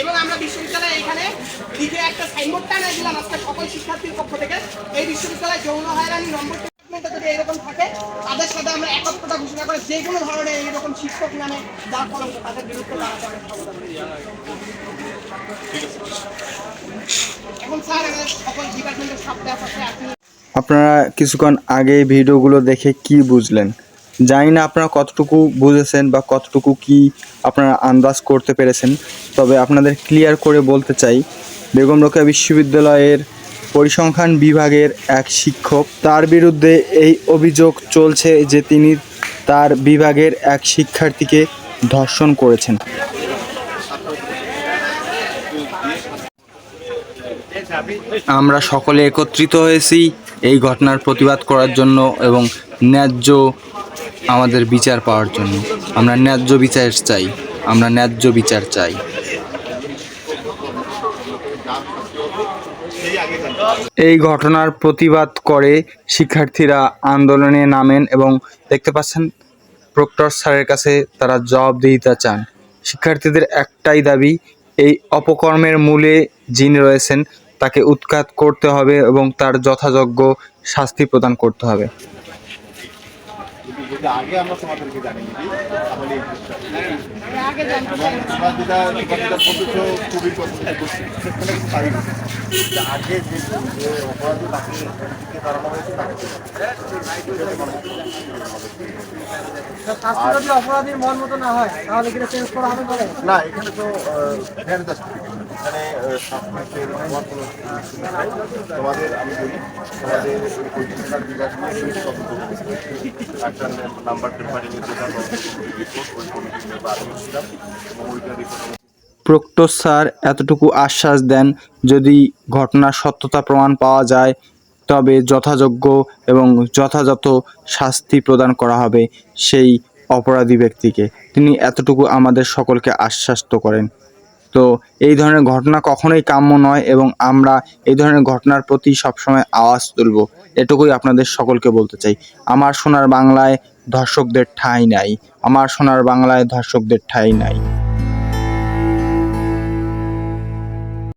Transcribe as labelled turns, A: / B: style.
A: এবং আমরা বিশ্ববিদ্যালয়ে এখানে লিখে একটা সাইনবোর্ড দিলাম আজকে সকল শিক্ষার্থীর পক্ষ থেকে এই বিশ্ববিদ্যালয়ে যৌন হয়রানি নম্বর
B: আপনারা কিছুক্ষণ আগে ভিডিওগুলো দেখে কি বুঝলেন? জানি না আপনারা কতটুকু বুঝেছেন বা কতটুকু কি আপনারা আন্দাজ করতে পেরেছেন, তবে আপনাদের ক্লিয়ার করে বলতে চাই, বেগম রোকেয়া বিশ্ববিদ্যালয়ের পরিসংখ্যান বিভাগের এক শিক্ষক, তার বিরুদ্ধে এই অভিযোগ চলছে যে তিনি তার বিভাগের এক শিক্ষার্থীকে ধর্ষণ করেছেন। আমরা সকলে একত্রিত হয়েছি এই ঘটনার প্রতিবাদ করার জন্য এবং ন্যায্য আমাদের বিচার পাওয়ার জন্য। আমরা ন্যায্য বিচার চাই। আমরা ন্যায্য বিচার চাই। এই ঘটনার প্রতিবাদ করে শিক্ষার্থীরা আন্দোলনে নামেন এবং দেখতে পাচ্ছেন, প্রক্টর স্যারের কাছে তারা জবাবদিহিতা চান। শিক্ষার্থীদের একটাই দাবি, এই অপকর্মের মূলে যিনি রয়েছেন, তাকে উৎখাত করতে হবে এবং তার যথাযোগ্য শাস্তি প্রদান করতে হবে।
C: যদি আগে আমরা তোমাদেরকে জানিয়ে দিই তাহলে এই এবং তোমরা যেটা যেটা বলতেছো খুবই পছন্দ করছি। সেখানে কিন্তু তাই না। আগে যে যে অপরাধী তাকে দিকে দাঁড়ানো হয়েছে তাকে
D: শাস্তি যদি অপরাধীর মন মতো না হয় তাহলে কি চেঞ্জ করা হবে
C: না এখানে তো এখানে তোমাদের, আমি বলি, তোমাদের
B: প্রক্টর স্যার এতটুকু আশ্বাস দেন, যদি ঘটনার সত্যতা প্রমাণ পাওয়া যায়, তবে যথাযোগ্য এবং যথাযথ শাস্তি প্রদান করা হবে সেই অপরাধী ব্যক্তিকে। তিনি এতটুকু আমাদের সকলকে আশ্বাস্ত করেন। তো এই ধরনের ঘটনা কখনোই কাম্য নয় এবং আমরা এই ধরনের ঘটনার প্রতি সবসময় আওয়াজ তুলব। এটুকুই আপনাদের সকলকে বলতে চাই। আমার সোনার বাংলায় ধর্ষকদের ঠাঁই নাই। আমার সোনার বাংলায় ধর্ষকদের ঠাঁই নাই।